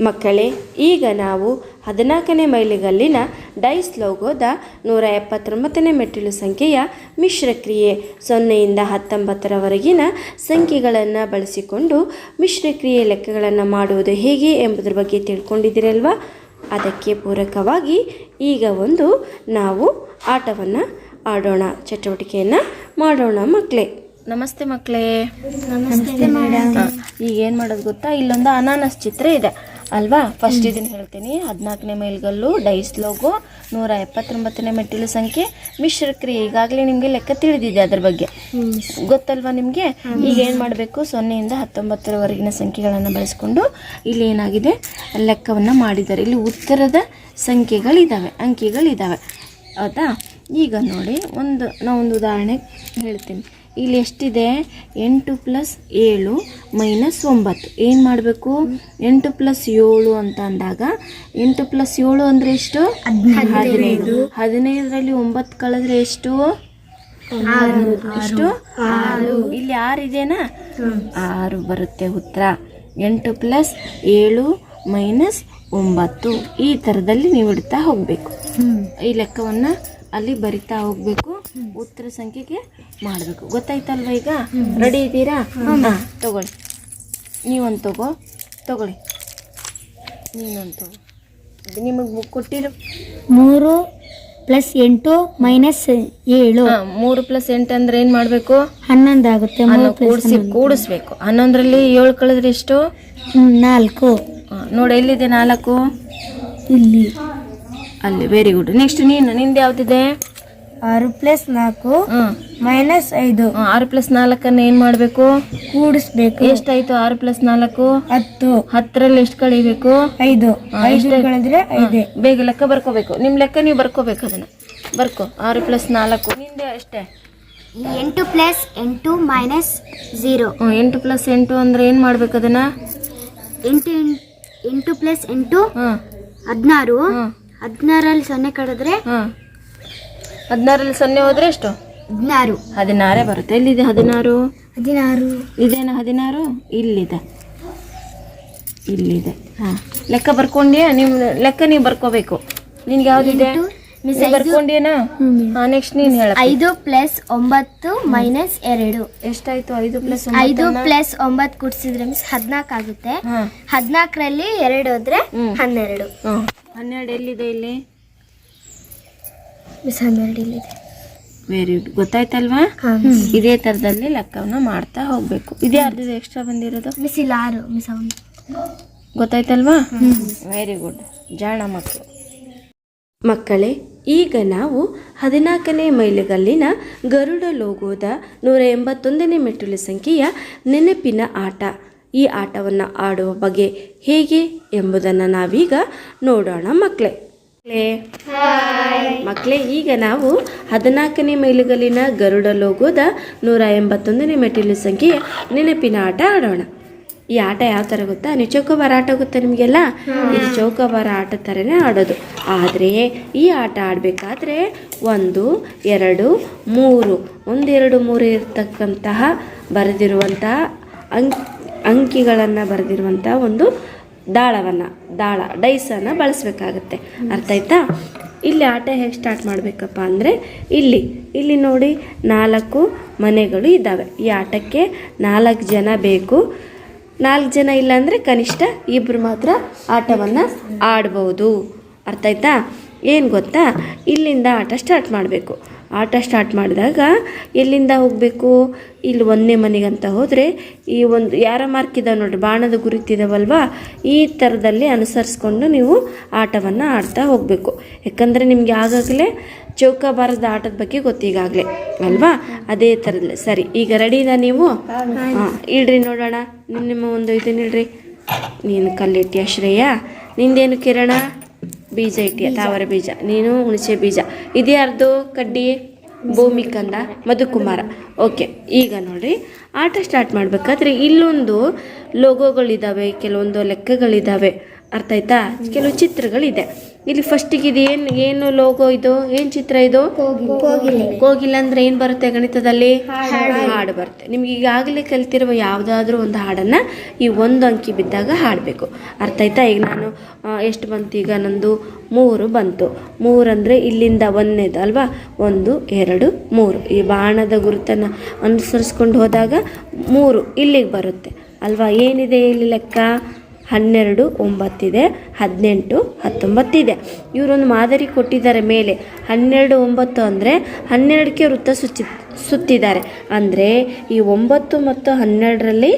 ಮಕ್ಕಳೇ ಈಗ ನಾವು ಹದಿನಾಲ್ಕನೇ ಮೈಲಿಗಲ್ಲಿನ ಡೈಸ್ ಲೋಗೋದ ನೂರ ಎಪ್ಪತ್ತೊಂಬತ್ತನೇ ಮೆಟ್ಟಿಲು ಸಂಖ್ಯೆಯ ಮಿಶ್ರಕ್ರಿಯೆ ಸೊನ್ನೆಯಿಂದ ಹತ್ತೊಂಬತ್ತರವರೆಗಿನ ಸಂಖ್ಯೆಗಳನ್ನು ಬಳಸಿಕೊಂಡು ಮಿಶ್ರಕ್ರಿಯೆ ಲೆಕ್ಕಗಳನ್ನು ಮಾಡುವುದು ಹೇಗೆ ಎಂಬುದರ ಬಗ್ಗೆ ತಿಳ್ಕೊಂಡಿದ್ದೀರಲ್ವ? ಅದಕ್ಕೆ ಪೂರಕವಾಗಿ ಈಗ ಒಂದು ನಾವು ಆಟವನ್ನು ಆಡೋಣ ಚಟುವಟಿಕೆಯನ್ನು ಮಾಡೋಣ ಮಕ್ಕಳೇ. ನಮಸ್ತೆ ಮಕ್ಕಳೇ. ನಮಸ್ತೆ ಮೇಡಮ್. ಈಗ ಏನು ಮಾಡೋದು ಗೊತ್ತಾ? ಇಲ್ಲೊಂದು ಅನಾನಸ್ ಚಿತ್ರ ಇದೆ. ಅಲ್ವಾ? ಫಸ್ಟ್ ಇದನ್ನು ಹೇಳ್ತೀನಿ. ಹದಿನಾಲ್ಕನೇ ಮೈಲ್ಗಲ್ಲು ಡೈಸ್ ಲೋಗೋ ನೂರ ಎಪ್ಪತ್ತೊಂಬತ್ತನೇ ಮೆಟ್ಟಿಲು ಸಂಖ್ಯೆ. ಮಿಶ್ರಕ್ರಿಯೆ ಈಗಾಗಲೇ ನಿಮಗೆ ಲೆಕ್ಕ ತಿಳಿದಿದೆ ಅದ್ರ ಬಗ್ಗೆ. ಗೊತ್ತಲ್ವಾ ನಿಮಗೆ? ಈಗ ಏನು ಮಾಡಬೇಕು? ಸೊನ್ನೆಯಿಂದ ಹತ್ತೊಂಬತ್ತರವರೆಗಿನ ಸಂಖ್ಯೆಗಳನ್ನು ಬಳಸ್ಕೊಂಡು ಇಲ್ಲಿ ಏನಾಗಿದೆ? ಲೆಕ್ಕವನ್ನು ಮಾಡಿದ್ದಾರೆ. ಇಲ್ಲಿ ಉತ್ತರದ ಸಂಖ್ಯೆಗಳಿದ್ದಾವೆ ಅಂಕಿಗಳಿದ್ದಾವೆ ಹೌದಾ? ಈಗ ನೋಡಿ ಒಂದು ನಾವೊಂದು ಉದಾಹರಣೆ ಹೇಳ್ತೀನಿ. ಇಲ್ಲಿ ಎಷ್ಟಿದೆ? ಎಂಟು ಪ್ಲಸ್ ಏಳು ಮೈನಸ್ ಒಂಬತ್ತು. ಏನು ಮಾಡಬೇಕು? ಎಂಟು ಪ್ಲಸ್ ಏಳು ಅಂತ ಅಂದಾಗ ಎಂಟು ಪ್ಲಸ್ ಏಳು ಅಂದರೆ ಎಷ್ಟು? ಹದಿನೈದು. ಹದಿನೈದರಲ್ಲಿ ಒಂಬತ್ತು ಕಳೆದ್ರೆ ಎಷ್ಟು? ಎಷ್ಟು? ಆರು. ಇಲ್ಲಿ ಆರು ಇದೆನಾ ಆರು ಬರುತ್ತೆ ಉತ್ತರ. ಎಂಟು ಪ್ಲಸ್ ಏಳು ಮೈನಸ್ ಒಂಬತ್ತು. ಈ ಥರದಲ್ಲಿ ನೀವು ಇಡ್ತಾ ಹೋಗಬೇಕು. ಈ ಲೆಕ್ಕವನ್ನು ಅಲ್ಲಿ ಬರಿತಾ ಹೋಗ್ಬೇಕು. ಉತ್ತರ ಸಂಖ್ಯೆಗೆ ಮಾಡಬೇಕು. ಗೊತ್ತಾಯ್ತಲ್ವ ಈಗ? ರೆಡಿ ಇದ್ದೀರಾ? ಹಾಂ ತಗೊಳ್ಳಿ. ನೀವೊಂದು ತಗೋ. ತಗೊಳ್ಳಿ. ನೀನೊಂದು ತಗೋ. ನಿಮಗೆ ಬುಕ್ ಕೊಟ್ಟಿರೋ. ಮೂರು ಪ್ಲಸ್ ಎಂಟು ಮೈನಸ್ ಏಳು. ಮೂರು ಪ್ಲಸ್ ಎಂಟು ಅಂದ್ರೆ ಏನು ಮಾಡಬೇಕು? ಹನ್ನೊಂದು ಆಗುತ್ತೆ. ಕೂಡಿಸಿ ಕೂಡಿಸ್ಬೇಕು. ಹನ್ನೊಂದರಲ್ಲಿ ಏಳು ಕಳೆದ್ರೆ ಎಷ್ಟು? ನಾಲ್ಕು. ನೋಡಿ ಎಲ್ಲಿದೆ ನಾಲ್ಕು? ಇಲ್ಲಿ. ಅಲ್ಲಿ ವೆರಿ ಗುಡ್ ನೆಕ್ಸ್ಟ್ ನೀನು ನಿಂದು ಯಾವ್ದಿದೆ? ಆರು ಪ್ಲಸ್ ನಾಲ್ಕು ಮೈನಸ್ ಐದು. ಆರು ಪ್ಲಸ್ ನಾಲ್ಕನ್ನು ಏನು ಮಾಡಬೇಕು? ಕೂಡಿಸ್ಬೇಕು. ಎಷ್ಟಾಯ್ತು ಆರು ಪ್ಲಸ್ ನಾಲ್ಕು? ಹತ್ತು. ಹತ್ತರಲ್ಲಿ ಎಷ್ಟು ಕಳಿಬೇಕು ಐದು? ಕಳೆದ್ರೆ ಐದೇ. ಬೇಗ ಲೆಕ್ಕ ಬರ್ಕೋಬೇಕು. ನಿಮ್ಮ ಲೆಕ್ಕ ನೀವು ಬರ್ಕೋಬೇಕು ಅದನ್ನು. ಬರ್ಕೋ. ಆರು ಪ್ಲಸ್ ನಾಲ್ಕು. ನಿಂದೆ ಅಷ್ಟೇ. ಎಂಟು ಪ್ಲಸ್ ಎಂಟು ಮೈನಸ್ ಝೀರೋ ಎಂಟು ಪ್ಲಸ್ ಎಂಟು ಅಂದ್ರೆ ಏನು ಮಾಡ್ಬೇಕು ಅದನ್ನು? ಎಂಟು ಎಂಟು ಪ್ಲಸ್ ಎಂಟು ಹಾಂ ಹದಿನಾರು. ಹದಿನಾರಲ್ಲಿ ಸೊನ್ನೆ ಕಡಿದ್ರೆ ಹ್ಮ್ ಹದಿನಾರಲ್ಲಿ ಸೊನ್ನೆ ಹೋದ್ರೆ ಎಷ್ಟು? ಹದಿನಾರು. ಹದಿನಾರೇ ಬರುತ್ತೆ. ಎಲ್ಲಿದೆ ಹದಿನಾರು? ಹದಿನಾರು. ಇದೇನಾ ಹದಿನಾರು? ಇಲ್ಲಿದೆ. ಇಲ್ಲಿದೆ. ಹಾಂ. ಲೆಕ್ಕ ಬರ್ಕೊಂಡ್ಯಾ? ನಿಮ್ಮ ಲೆಕ್ಕ ನೀವು ಬರ್ಕೋಬೇಕು. ನಿನ್ಗೆ ಯಾವ್ದಿದೆ? ನೀ ಬರ್ಕೊಂಡ್ಯೇನಾ? ಹಾಂ ನೆಕ್ಸ್ಟ್ ನೀನು ಹೇಳ. ಐದು ಪ್ಲಸ್ ಒಂಬತ್ತು ಮೈನಸ್ ಎರಡು. ಎಷ್ಟಾಯ್ತು? ಐದು ಪ್ಲಸ್ ಐದು ಪ್ಲಸ್ ಒಂಬತ್ತು ಕೂಡಿಸಿದ್ರೆ ಮಿಸ್ ಹದಿನಾಲ್ಕು ಆಗುತ್ತೆ. ಹದಿನಾಲ್ಕರಲ್ಲಿ ಎರಡು ಹೋದ್ರೆ. ಹನ್ನೆರಡು. ಹನ್ನೆರಡು ಎಲ್ಲಿದೆ ಇಲ್ಲಿ? ಮಿಸ್ ಹನ್ನೆರಡು ಇಲ್ಲಿದೆ ವೆರಿ ಗುಡ್ ಗೊತ್ತಾಯ್ತಲ್ವಾ? ಇದೇ ಥರದಲ್ಲಿ ಲೆಕ್ಕವನ್ನ ಮಾಡ್ತಾ ಹೋಗಬೇಕು. ಇದೇ ಅರ್ಧದ ಎಕ್ಸ್ಟ್ರಾ ಬಂದಿರೋದು? ಮಿಸ್ ಇಲ್ಲ ಆರು. ಮಿಸ್ ಅವನು. ಗೊತ್ತಾಯ್ತಲ್ವಾ? ವೆರಿ ಗುಡ್ ಜಾಣ ಮಕ್ಕಳು. ಮಕ್ಕಳೇ ಈಗ ನಾವು ಹದಿನಾಲ್ಕನೇ ಮೈಲಿಗಲ್ಲಿನ ಗರುಡ ಲೋಗೋದ ನೂರ ಎಂಬತ್ತೊಂದನೇ ಮೆಟ್ಟಿಲು ಸಂಖ್ಯೆಯ ನೆನಪಿನ ಆಟ. ಈ ಆಟವನ್ನು ಆಡುವ ಬಗೆ ಹೇಗೆ ಎಂಬುದನ್ನು ನಾವೀಗ ನೋಡೋಣ ಮಕ್ಕಳೇ ಮಕ್ಕಳೇ ಈಗ ನಾವು ಹದಿನಾಲ್ಕನೇ ಮೈಲುಗಲ್ಲಿನ ಗರುಡ ಲೋಗೋದ ನೂರ ಎಂಬತ್ತೊಂದನೇ ಮೆಟ್ಟಿಲು ಸಂಖ್ಯೆಯ ನೆನಪಿನ ಆಟ ಆಡೋಣ. ಈ ಆಟ ಯಾವ ಥರ ಗೊತ್ತಾ? ನೀವು ಚೌಕಬಾರ ಆಟ ಗೊತ್ತಾ ನಿಮಗೆಲ್ಲ? ಇದು ಚೌಕಬಾರ ಆಟ ಥರನೇ ಆಡೋದು. ಆದರೆ ಈ ಆಟ ಆಡಬೇಕಾದ್ರೆ ಒಂದು ಎರಡು ಮೂರು ಒಂದೆರಡು ಮೂರು ಇರತಕ್ಕಂತಹ ಬರೆದಿರುವಂತಹ ಅಂಕ್ ಅಂಕಿಗಳನ್ನು ಬರೆದಿರುವಂಥ ಒಂದು ದಾಳವನ್ನು, ದಾಳ, ಡೈಸನ್ನು ಬಳಸಬೇಕಾಗತ್ತೆ. ಅರ್ಥ ಆಯ್ತಾ? ಇಲ್ಲಿ ಆಟ ಹೇಗೆ ಸ್ಟಾರ್ಟ್ ಮಾಡಬೇಕಪ್ಪ ಅಂದರೆ, ಇಲ್ಲಿ ಇಲ್ಲಿ ನೋಡಿ ನಾಲ್ಕು ಮನೆಗಳು ಇದ್ದಾವೆ. ಈ ಆಟಕ್ಕೆ ನಾಲ್ಕು ಜನ ಬೇಕು. ನಾಲ್ಕು ಜನ ಇಲ್ಲಾಂದರೆ ಕನಿಷ್ಠ ಇಬ್ಬರು ಮಾತ್ರ ಆಟವನ್ನು ಆಡ್ಬೋದು. ಅರ್ಥ ಆಯ್ತಾ? ಏನು ಗೊತ್ತಾ? ಇಲ್ಲಿಂದ ಆಟ ಸ್ಟಾರ್ಟ್ ಮಾಡಬೇಕು. ಆಟ ಸ್ಟಾರ್ಟ್ ಮಾಡಿದಾಗ ಎಲ್ಲಿಂದ ಹೋಗಬೇಕು? ಇಲ್ಲಿ ಒಂದನೇ ಅಂತ ಹೋದರೆ ಈ ಒಂದು ಯಾರ ಮಾರ್ಕ್ ಇದ್ದಾವೆ ನೋಡ್ರಿ? ಬಾಣದ ಗುರುತಿದಾವಲ್ವಾ ಈ ಥರದಲ್ಲಿ ಅನುಸರಿಸ್ಕೊಂಡು ನೀವು ಆಟವನ್ನು ಆಡ್ತಾ ಹೋಗಬೇಕು. ಯಾಕಂದರೆ ನಿಮಗೆ ಆಗಾಗಲೇ ಚೌಕಾಬಾರದ ಆಟದ ಬಗ್ಗೆ ಗೊತ್ತೀಗಾಗಲೇ ಅಲ್ವಾ? ಅದೇ ಥರದಲ್ಲಿ ಸರಿ, ಈಗ ರೆಡಿನಾ ನೀವು? ಇಡ್ರಿ ನೋಡೋಣ. ನಿಮ್ಮ ನಿಮ್ಮ ಒಂದು ಇದನ್ನ ಇಡ್ರಿ ನೀನು ಕಲ್ಲಿಟ್ಟಿಯ ಶ್ರೇಯ ನಿಂದೇನು ಕಿರಣ? ಬೀಜ ಇಟ್ಟಿಯ? ತಾವರೆ ಬೀಜ. ನೀನು ಹುಣಸೆ ಬೀಜ. ಇದ್ಯಾರ್ದು ಕಡ್ಡಿ ಭೂಮಿಕಂದ ಮಧುಕುಮಾರ. ಓಕೆ ಈಗ ನೋಡ್ರಿ ಆಟ ಸ್ಟಾರ್ಟ್ ಮಾಡಬೇಕಾದ್ರೆ ಇಲ್ಲೊಂದು ಲೋಗೋಗಳಿದ್ದಾವೆ ಕೆಲವೊಂದು ಲೆಕ್ಕಗಳಿದ್ದಾವೆ ಅರ್ಥ ಆಯ್ತಾ? ಕೆಲವು ಚಿತ್ರಗಳಿದೆ. ಇಲ್ಲಿ ಫಸ್ಟಿಗೆ ಇದು ಏನು ಏನು ಲೋಗೋ ಇದು? ಏನು ಚಿತ್ರ ಇದು? ಕೋಗಿಲ್ಲ ಅಂದ್ರೆ ಏನು ಬರುತ್ತೆ ಗಣಿತದಲ್ಲಿ? ಹಾಡು. ಬರುತ್ತೆ. ನಿಮ್ಗೆ ಈಗಾಗಲೇ ಕಲ್ತಿರುವ ಯಾವುದಾದ್ರೂ ಒಂದು ಹಾಡನ್ನು ಈ ಒಂದು ಅಂಕಿ ಬಿದ್ದಾಗ ಹಾಡಬೇಕು. ಅರ್ಥ ಆಯ್ತಾ? ಈಗ ನಾನು ಎಷ್ಟು ಬಂತು? ಈಗ ನಂದು ಮೂರು ಬಂತು. ಮೂರಂದರೆ ಇಲ್ಲಿಂದ ಒಂದನೇದು ಅಲ್ವಾ? ಒಂದು ಎರಡು ಮೂರು. ಈ ಬಾಣದ ಗುರುತನ್ನು ಅನುಸರಿಸ್ಕೊಂಡು ಹೋದಾಗ ಮೂರು ಇಲ್ಲಿಗೆ ಬರುತ್ತೆ. ಅಲ್ವಾ? ಏನಿದೆ ಇಲ್ಲಿ ಲೆಕ್ಕ? ಹನ್ನೆರಡು ಒಂಬತ್ತಿದೆ ಹದಿನೆಂಟು ಹತ್ತೊಂಬತ್ತಿದೆ. ಇವರೊಂದು ಮಾದರಿ ಕೊಟ್ಟಿದ್ದಾರೆ ಮೇಲೆ. ಹನ್ನೆರಡು ಒಂಬತ್ತು ಅಂದರೆ ಹನ್ನೆರಡಕ್ಕೆ ವೃತ್ತ ಸುಚ್ಚಿ ಸುತ್ತಿದ್ದಾರೆ. ಅಂದರೆ ಈ ಒಂಬತ್ತು ಮತ್ತು ಹನ್ನೆರಡರಲ್ಲಿ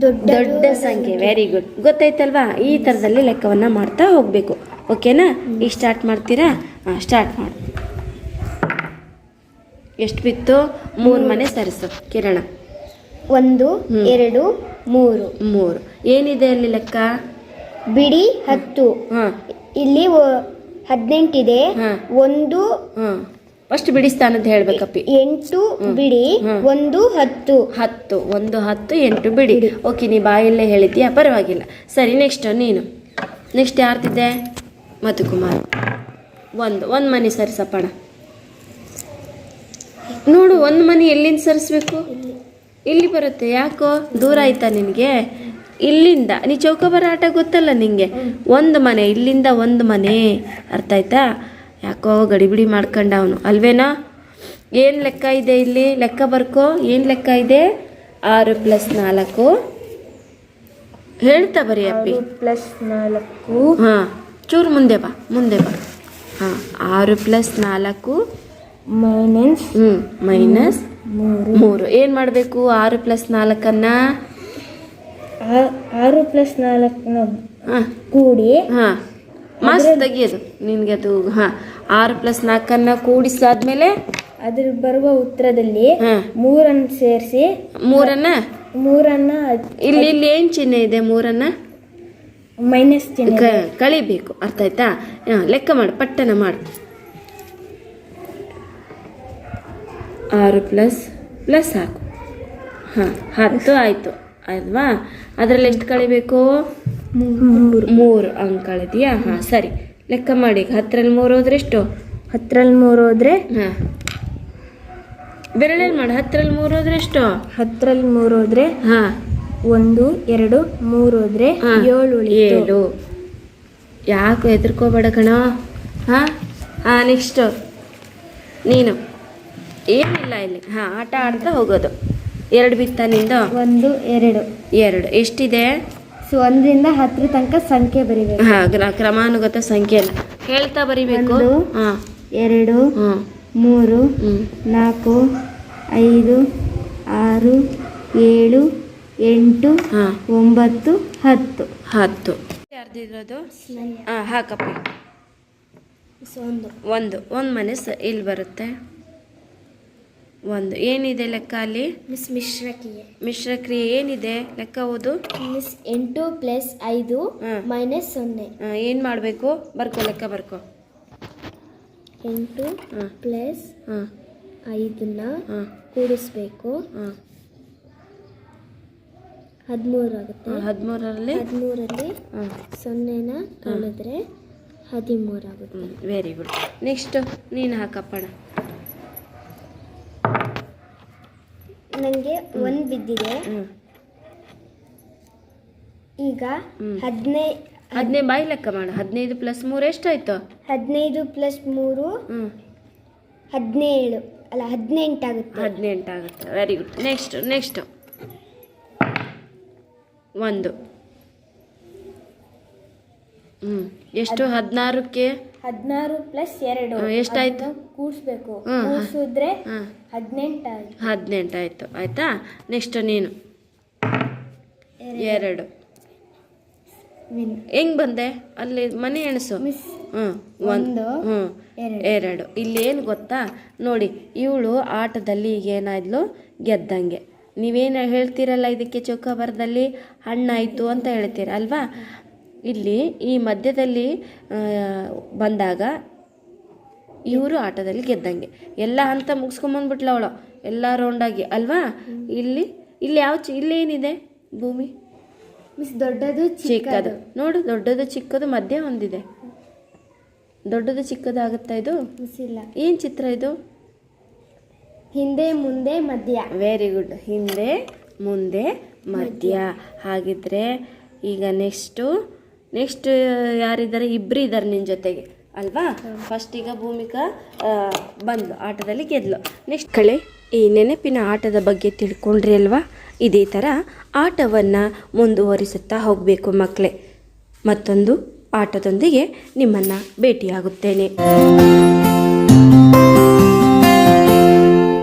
ದೊಡ್ಡ ಸಂಖ್ಯೆ. ವೆರಿ ಗುಡ್ ಗೊತ್ತಾಯ್ತಲ್ವಾ? ಈ ಥರದಲ್ಲಿ ಲೆಕ್ಕವನ್ನು ಮಾಡ್ತಾ ಹೋಗಬೇಕು. ಓಕೆನಾ ಈಗ ಸ್ಟಾರ್ಟ್ ಮಾಡ್ತೀರಾ? ಹಾಂ ಸ್ಟಾರ್ಟ್ ಮಾಡಿ. ಎಷ್ಟು ಬಿತ್ತು? ಮೂರು ಮನೆ ಸರಿಸು. ಕಿರಣ. ಒಂದು ಎರಡು ಮೂರು. ಮೂರು. ಏನಿದೆ ಅಲ್ಲಿ ಲೆಕ್ಕ? ಬಿಡಿ ಹತ್ತು. ಹಾಂ. ಇಲ್ಲಿ ಹದಿನೆಂಟಿದೆ. ಹಾಂ. ಒಂದು. ಹಾಂ. ಫಸ್ಟ್ ಬಿಡಿ ಅಂತ ಹೇಳ್ಬೇಕಪ್ಪಿ. ಎಂಟು ಬಿಡಿ. ಒಂದು ಹತ್ತು. ಹತ್ತು. ಒಂದು ಹತ್ತು ಎಂಟು ಬಿಡಿ. ಓಕೆ ನೀ ಬಾಯಲ್ಲೇ ಹೇಳಿದ್ದೀಯಾ ಪರವಾಗಿಲ್ಲ. ಸರಿ ನೆಕ್ಸ್ಟ್ ನೀನು. ನೆಕ್ಸ್ಟ್ ಯಾರ್ದಿದೆ ಮಧುಕುಮಾರ್. ಒಂದು. ಒಂದು ಮನೆ ಸರಿಸಪ್ಪಣ ನೋಡು ಒಂದು ಮನೆ ಎಲ್ಲಿಂದ ಸರಿಸ್ಬೇಕು? ಇಲ್ಲಿ ಬರುತ್ತೆ ಯಾಕೋ? ದೂರ ಆಯ್ತಾ ನಿನಗೆ? ಇಲ್ಲಿಂದ ನೀ ಚೌಕಬಾರ ಆಟ ಗೊತ್ತಲ್ಲ ನಿಂಗೆ? ಒಂದು ಮನೆ ಇಲ್ಲಿಂದ ಒಂದು ಮನೆ. ಅರ್ಥ ಆಯ್ತಾ? ಯಾಕೋ ಗಡಿಬಿಡಿ ಮಾಡ್ಕೊಂಡ ಅವನು. ಅಲ್ವೇನಾ? ಏನು ಲೆಕ್ಕ ಇದೆ ಇಲ್ಲಿ? ಲೆಕ್ಕ ಬರ್ಕೋ? ಏನು ಲೆಕ್ಕ ಇದೆ? ಆರು ಪ್ಲಸ್ ನಾಲ್ಕು. ಹೇಳ್ತಾ ಬರಿ ಅಪ್ಪಿ. ಪ್ಲಸ್ ನಾಲ್ಕು. ಹಾಂ ಚೂರು ಮುಂದೆ ಬಾ ಮುಂದೆ ಬಾ. ಹಾಂ ಆರು ಪ್ಲಸ್ ನಾಲ್ಕು. ಮೈನಸ್ ಹ್ಞೂ ಮೈನಸ್ ಮೂರು. ಮೂರು. ಏನು ಮಾಡಬೇಕು? ಆರು ಪ್ಲಸ್ ನಾಲ್ಕನ್ನ? ಆರು ಪ್ಲಸ್ ನಾಲ್ಕನ ಹಾಂ. ಕೂಡಿ ಹಾಂ. ಮಾಸ್ಟ್ ತೆಗಿಯೋದು. ನಿನಗೆ ಅದು ಹಾಂ. ಆರು ಪ್ಲಸ್ ನಾಲ್ಕನ್ನ ಕೂಡಿಸಾದ್ಮೇಲೆ ಅದ್ರ ಬರುವ ಉತ್ತರದಲ್ಲಿ ಮೂರನ್ನ ಸೇರಿಸಿ ಮೂರನ್ನ? ಮೂರನ್ನ ಇಲ್ಲಿ ಇಲ್ಲಿ ಏನು ಚಿಹ್ನೆ ಇದೆ ಮೂರನ್ನ? ಮೈನಸ್ ಚಿಹ್ನೆ ಕಳಿಬೇಕು. ಅರ್ಥ ಆಯ್ತಾ? ಲೆಕ್ಕ ಮಾಡು. ಪಟ್ಟನ ಮಾಡು. ಆರು ಪ್ಲಸ್ ಪ್ಲಸ್ ಹಾಕು. ಹಾಂ ಹತ್ತು ಆಯಿತು. ಅಲ್ವಾ? ಅದರಲ್ಲಿ ಎಷ್ಟು ಕಳಿಬೇಕು? ಮೂರು. ಮೂರು ಅಂಕ ಕಳೆದಿಯಾ? ಹಾಂ ಸರಿ. ಲೆಕ್ಕ ಮಾಡಿ. ಹತ್ತರಲ್ಲಿ ಮೂರು ಹೋದ್ರೆ ಎಷ್ಟು? ಹತ್ತರಲ್ಲಿ ಮೂರು ಹೋದ್ರೆ? ಹಾಂ. ಬೆರಳಲ್ಲಿ ಮಾಡಿ? ಹತ್ತರಲ್ಲಿ ಮೂರು ಹೋದ್ರೆ ಎಷ್ಟು? ಹತ್ತರಲ್ಲಿ ಮೂರು ಹೋದ್ರೆ? ಹಾಂ. ಒಂದು ಎರಡು ಮೂರು ಹೋದ್ರೆ. ಏಳು ಏಳು. ಯಾಕೆ ಹೆದರ್ಕೋಬೇಡ ಕಣ. ಹಾಂ? ಹಾಂ ನೆಕ್ಸ್ಟು ನೀನು. ಏನಿಲ್ಲ ಇಲ್ಲಿ. ಹಾಂ ಆಟ ಆಡ್ತಾ ಹೋಗೋದು. ಎರಡು ಬಿತ್ತ ನಿಂದು? ಒಂದು ಎರಡು. ಎರಡು. ಎಷ್ಟಿದೆ? ಸೊ ಒಂದರಿಂದ ಹತ್ತರ ತನಕ ಸಂಖ್ಯೆ ಬರಿಬೇಕು. ಹಾಂ ಕ್ರಮಾನುಗತ ಸಂಖ್ಯೆ ಅಲ್ಲ ಹೇಳ್ತಾ ಬರಿಬೇಕು. ಹಾಂ. ಎರಡು ಮೂರು ಹ್ಞೂ ನಾಲ್ಕು ಐದು ಆರು ಏಳು ಎಂಟು ಹಾಂ. ಒಂಬತ್ತು ಹತ್ತು. ಹತ್ತು. ಯಾರ್ದಿರೋದು ಹಾಂ ಹಾಕಪ್ಪ. ಒಂದು. ಒಂದು. ಒಂದು ಮನೆ ಸ ಇಲ್ಲಿ ಬರುತ್ತೆ. ಒಂದು ಏನಿದೆ ಲೆಕ್ಕ ಅಲ್ಲಿ? ಮಿಸ್ ಮಿಶ್ರಕ್ರಿಯೆ. ಮಿಶ್ರಕ್ರಿಯೆ ಏನಿದೆ? ಲೆಕ್ಕ ಓದು. ಮಿಸ್ ಎಂಟು ಪ್ಲಸ್ ಐದು ಮೈನಸ್ ಸೊನ್ನೆ. ಏನು ಮಾಡಬೇಕು? ಬರ್ಕೋ ಲೆಕ್ಕ ಬರ್ಕೋ. ಎಂಟು ಹಾಂ. ಪ್ಲಸ್ ಹಾಂ. ಐದನ್ನ ಹಾಂ. ಕೂಡಿಸ್ಬೇಕು. ಹಾಂ. ಹದಿಮೂರು ಆಗುತ್ತೆ. ಹದಿಮೂರರಲ್ಲಿ? ಹದಿಮೂರಲ್ಲಿ ಹಾಂ. ಸೊನ್ನೆನ ಕಳೆದ್ರೆ ಹದಿಮೂರು ಆಗುತ್ತೆ. ವೆರಿ ಗುಡ್ ನೆಕ್ಸ್ಟ್ ನೀನು ಹಾಕಪ್ಪಣ ನನಗೆ ಒಂದು ಬಿದ್ದಿದೆ. ಈಗ. ಹದಿನೈ ಹದಿನೈದು ಬಾಯಿ ಲೆಕ್ಕ ಮಾಡು. ಹದಿನೈದು ಪ್ಲಸ್ ಮೂರು ಎಷ್ಟಾಯ್ತು? ಹದಿನೈದು ಪ್ಲಸ್ ಮೂರು ಹದಿನೇಳು. ಅಲ್ಲ ಹದಿನೆಂಟಾಗುತ್ತೆ ಹದಿನೆಂಟಾಗುತ್ತೆ ವೆರಿ ಗುಡ್ ನೆಕ್ಸ್ಟ್ ನೆಕ್ಸ್ಟ್ ಒಂದು. ಹ್ಞೂ ಎಷ್ಟು? ಹದಿನಾರಕ್ಕೆ? ಹದಿನಾರು ಪ್ಲಸ್ ಎರಡು. ಎಷ್ಟಾಯ್ತು? ಕೂಡಿಸ್ಬೇಕು ಕೂಡಿಸಿದ್ರೆ ಹದಿನೆಂಟು ಆಯ್ತು ಹದಿನೆಂಟು ಆಯಿತು ಆಯಿತಾ? ನೆಕ್ಸ್ಟ್ ನೀನು. ಎರಡು. ಹೆಂಗ್ ಬಂದೆ? ಅಲ್ಲಿ ಮನೆ ಎಣಸು. ಹ್ಞೂ ಒಂದು ಹ್ಞೂ ಎರಡು. ಎರಡು. ಇಲ್ಲಿ ಏನು ಗೊತ್ತಾ? ನೋಡಿ ಇವಳು ಆಟದಲ್ಲಿ ಈಗ ಏನಾದ್ಲು ಗೆದ್ದಂಗೆ. ನೀವೇನು ಹೇಳ್ತೀರಲ್ಲ ಇದಕ್ಕೆ ಚೌಕಾಬಾರದಲ್ಲಿ? ಹಣ್ಣಾಯಿತು ಅಂತ ಹೇಳ್ತೀರ ಅಲ್ವಾ? ಇಲ್ಲಿ ಈ ಮಧ್ಯದಲ್ಲಿ ಬಂದಾಗ ಇವರು ಆಟದಲ್ಲಿ ಗೆದ್ದಂಗೆ. ಎಲ್ಲ ಹಂತ ಮುಗಿಸ್ಕೊಂಬಂದ್ಬಿಟ್ಲ ಅವಳು. ಎಲ್ಲ ರೌಂಡಾಗಿ ಅಲ್ವಾ? ಇಲ್ಲಿ ಇಲ್ಲಿ ಯಾವ ಚಿ ಇಲ್ಲಿ ಏನಿದೆ? ಭೂಮಿ. ಮಿಸ್ ದೊಡ್ಡದು ಚಿಕ್ಕದು. ನೋಡು ದೊಡ್ಡದು ಚಿಕ್ಕದು ಮಧ್ಯ ಒಂದಿದೆ. ದೊಡ್ಡದು ಚಿಕ್ಕದು ಆಗುತ್ತಾ ಇದು? ಇಲ್ಲ. ಏನು ಚಿತ್ರ ಇದು? ಹಿಂದೆ ಮುಂದೆ ಮಧ್ಯ. ವೆರಿ ಗುಡ್ ಹಿಂದೆ ಮುಂದೆ ಮಧ್ಯ. ಹಾಗಿದ್ರೆ ಈಗ ನೆಕ್ಸ್ಟು ನೆಕ್ಸ್ಟ್ ಯಾರಿದ್ದಾರೆ? ಇಬ್ಬರು ಇದ್ದಾರೆ ನಿನ್ನ ಜೊತೆಗೆ. ಅಲ್ವಾ? ಫಸ್ಟ್ ಈಗ ಭೂಮಿಕಾ ಬಂದ್ಲು ಆಟದಲ್ಲಿ ಗೆದ್ಲು. ನೆಕ್ಸ್ಟ್ ಕಳೆ, ಈ ನೆನಪಿನ ಆಟದ ಬಗ್ಗೆ ತಿಳ್ಕೊಂಡ್ರಿ ಅಲ್ವಾ? ಇದೇ ಥರ ಆಟವನ್ನು ಮುಂದುವರಿಸುತ್ತಾ ಹೋಗಬೇಕು ಮಕ್ಕಳೇ ಮತ್ತೊಂದು ಆಟದೊಂದಿಗೆ ನಿಮ್ಮನ್ನು ಭೇಟಿಯಾಗುತ್ತೇನೆ.